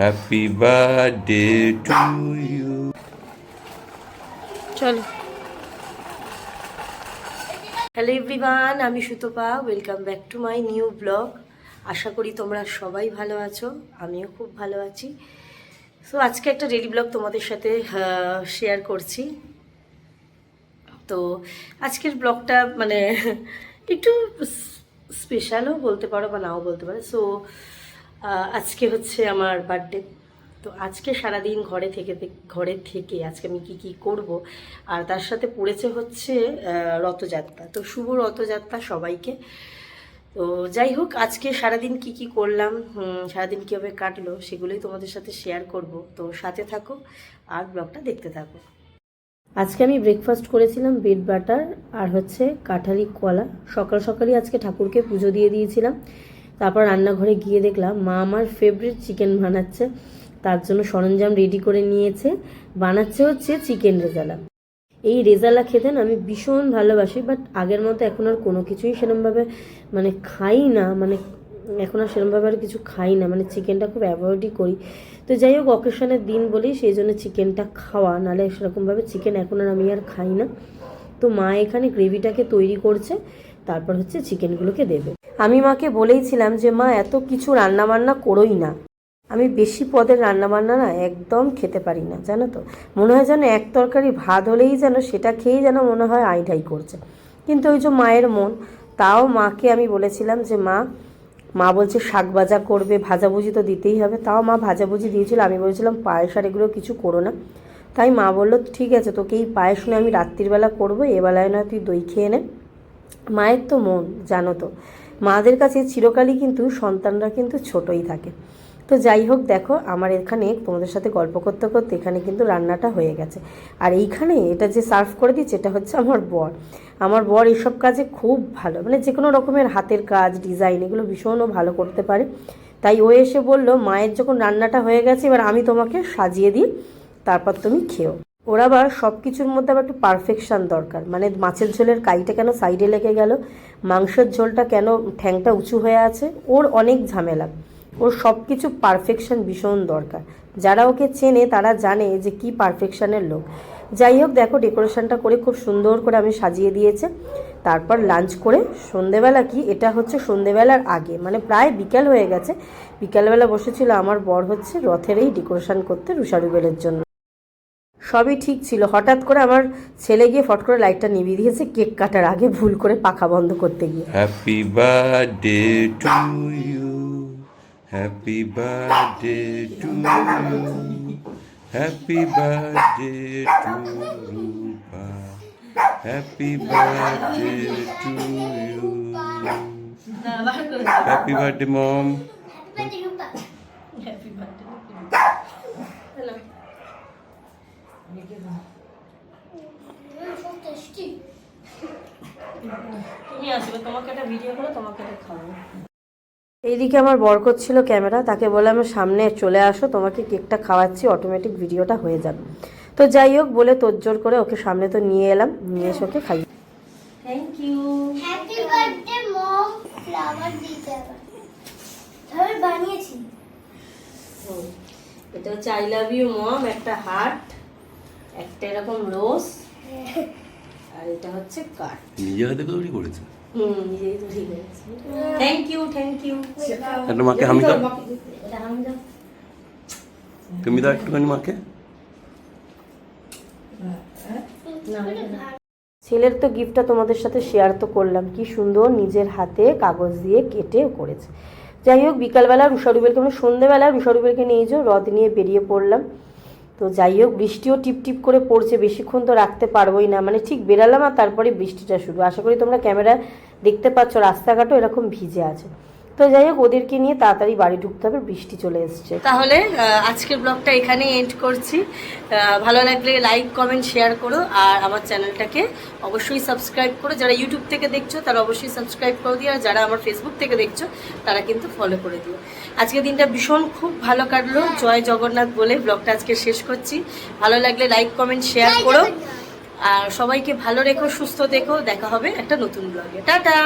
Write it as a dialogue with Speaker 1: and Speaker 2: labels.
Speaker 1: Happy birthday to you
Speaker 2: চলো। Hello everyone আমি Sutapa welcome back to my new blog আশা করি তোমরা সবাই ভালো আছো, আমিও খুব ভালো আছি। সো আজকে একটা ডেলি ব্লগ তোমাদের সাথে শেয়ার করছি। তো আজকের ব্লগটা মানে একটু স্পেশালও বলতে পারো বা নাও বলতে পারো। সো আজকে হচ্ছে আমার বার্থডে তো আজকে সারাদিন ঘরে থেকে ঘরে থেকে আজকে আমি কি কি করব? আর তার সাথে পড়েছে হচ্ছে রথযাত্রা। তো শুভ রথযাত্রা সবাইকে। তো যাই হোক, আজকে সারাদিন কি কি করলাম সারাদিন কীভাবে কাটলো সেগুলোই তোমাদের সাথে শেয়ার করব। তো সাথে থাকো আর ব্লগটা দেখতে থাকো। আজকে আমি ব্রেকফাস্ট করেছিলাম বিট বাটার আর হচ্ছে কাঠালি কলা সকাল সকালই আজকে ঠাকুরকে পুজো দিয়ে দিয়েছিলাম। তারপর রান্নাঘরে গিয়ে দেখলাম মা আমার ফেভারিট চিকেন বানাচ্ছে। তার জন্য সরঞ্জাম রেডি করে নিয়েছে। বানাচ্ছে হচ্ছে চিকেন রেজালা। এই রেজালা খেতে না আমি ভীষণ ভালোবাসি বাট আগের মতো এখন আর কোনো কিছুই সেরমভাবে মানে খাই না মানে এখন আর সেরমভাবে আর কিছু খাই না। মানে চিকেনটা খুব অ্যাভয়েডই করি। তো যাই হোক অকেশনের দিন বলি সেই জন্য চিকেনটা খাওয়া। নাহলে সেরকমভাবে চিকেন এখন আর আমি আর খাই না। তো মা এখানে গ্রেভিটাকে তৈরি করছে। তারপর হচ্ছে চিকেনগুলোকে দেবে। আমি মাকে বলেইছিলাম যে, মা, এত কিছু রান্না বান্না করোই না। আমি বেশি পদের রান্নাবান্না না একদম খেতে পারি না, জানো তো। মনে হয় যেন এক তরকারি ভাত হলেই যেন সেটা খেয়েই যেন মনে হয় আইঢাই করছে। কিন্তু ওই যে মায়ের মন, তাও মাকে আমি বলেছিলাম যে, মা মা বলছে শাক ভাজা করবে, ভাজাভুজি তো দিতেই হবে। তাও মা ভাজাভুজি দিয়েছিল। আমি বলেছিলাম, পায়েস আর এগুলো কিছু করো না। তাই মা বলল, ঠিক আছে, তোকে এই পায়েস নিয়ে আমি রাত্রিবেলা করব এবেলায় না তুই দই খেয়ে নে। মায়ের তো মন, জানো তো। মাদের কাছে চিরকালই কিন্তু সন্তানরা কিন্তু ছোটই থাকে। তো যাই হোক, দেখো, আমার এখানে তোমাদের সাথে গল্প করতে করতে এখানে কিন্তু রান্নাটা হয়ে গেছে। আর এইখানে এটা যে সার্ভ করে দিচ্ছে, এটা হচ্ছে আমার বর। আমার বর এসব কাজে খুব ভালো মানে যে কোনো রকমের হাতের কাজ ডিজাইন এগুলো ভীষণও ভালো করতে পারে। তাই ও এসে বলল, মায়ের যখন রান্নাটা হয়ে গেছে, এবার আমি তোমাকে সাজিয়ে দিই, তারপর তুমি খেও। ওর আবার সব কিছুর মধ্যে আবার একটু পারফেকশান দরকার। মানে মাছের ঝোলের কাইটা কেন সাইডে লেগে গেল? মাংসের ঝোলটা কেন ঠ্যাংটা উঁচু হয়ে আছে? ওর অনেক ঝামেলা। ওর সব কিছু পারফেকশন ভীষণ দরকার। যারা ওকে চেনে, তারা জানে যে কি পারফেকশনের লোক। যাই হোক, দেখো ডেকোরেশনটা করে খুব সুন্দর করে আমি সাজিয়ে দিয়েছে। তারপর লাঞ্চ করে সন্ধেবেলা কি, এটা হচ্ছে সন্ধেবেলার আগে। মানে প্রায় বিকেল হয়ে গেছে। বিকেলবেলা বসেছিল আমার বর হচ্ছে রথের এই ডেকোরেশন করতে রুষারুবেলের জন্য। সবই ঠিক ছিল। হঠাৎ করে আমার ছেলে গিয়ে ফট করে লাইটটা নিভিয়ে দিয়েছে। কেক কাটার আগে ভুল করে পাখা বন্ধ করতে গিয়ে।
Speaker 1: Happy birthday to you happy birthday to you happy birthday to Rupa happy birthday to you happy birthday mom
Speaker 2: তুমি আসবে তোমাকে একটা ভিডিও করে তোমাকে একটা এইদিকে আমার বর ছিল ক্যামেরা তাকে বললাম সামনে চলে আসো তোমাকে কেকটা খাওয়াচ্ছি অটোমেটিক ভিডিওটা হয়ে যাবে। তো যাই হোক বলে তোজ্জোর করে ওকে সামনে তো নিয়ে এলাম নিয়ে এসে ওকে খাই thank you
Speaker 3: happy birthday mom flower দিতে হবে বানিয়েছি।
Speaker 2: এটা হচ্ছে আই লাভ ইউ মম একটা হার্ট একটা এরকম রোজ এটা হচ্ছে কাঠ
Speaker 1: নিজে হাতে তৈরি করেছে।
Speaker 2: হুম নিজেই তো ঠিক থ্যাংক ইউ থ্যাংক ইউ
Speaker 1: একটা মাকে হামি দাও
Speaker 2: এটা হামি দাও
Speaker 1: তুমি দাও একটুখানি মাকে।
Speaker 2: ছেলের তো গিফটটা তোমাদের সাথে শেয়ার তো করলাম। কি সুন্দর নিজের হাতে কাগজ দিয়ে কেটে করেছে। যাই হোক বিকালবেলা রুষারুবেলকে মানে সন্ধেবেলা রুষারুবেলকে নিয়ে যাও রথ নিয়ে বেরিয়ে পড়লাম। তো যাই হোক, বৃষ্টিও টিপটিপ টিপ করে পড়ছে, বেশিক্ষণ তো রাখতে পারবোই না। মানে ঠিক বেরালাম আর তারপরে বৃষ্টিটা শুরু। আশা করি তোমরা ক্যামেরা দেখতে পাচ্ছ, রাস্তাঘাটও এরকম ভিজে আছে। তো যাই হোক ওদেরকে নিয়ে তাড়াতাড়ি বাড়ি ঢুকতে হবে বৃষ্টি চলে এসছে। তাহলে আজকের ব্লগটা এখানেই এন্ড করছি। ভালো লাগলে লাইক কমেন্ট শেয়ার করো আর আমার চ্যানেলটাকে অবশ্যই সাবস্ক্রাইব করো। যারা ইউটিউব থেকে দেখছ তারা অবশ্যই সাবস্ক্রাইব করে দিও আর যারা আমার ফেসবুক থেকে দেখছ তারা কিন্তু ফলো করে দিও। আজকে দিনটা ভীষণ খুব ভালো কাটলো। জয় জগন্নাথ বলে ব্লগটা আজকে শেষ করছি। ভালো লাগলে লাইক কমেন্ট শেয়ার করো। আর সবাইকে ভালো রেখো সুস্থ দেখো। দেখা হবে একটা নতুন ব্লগে টাটা!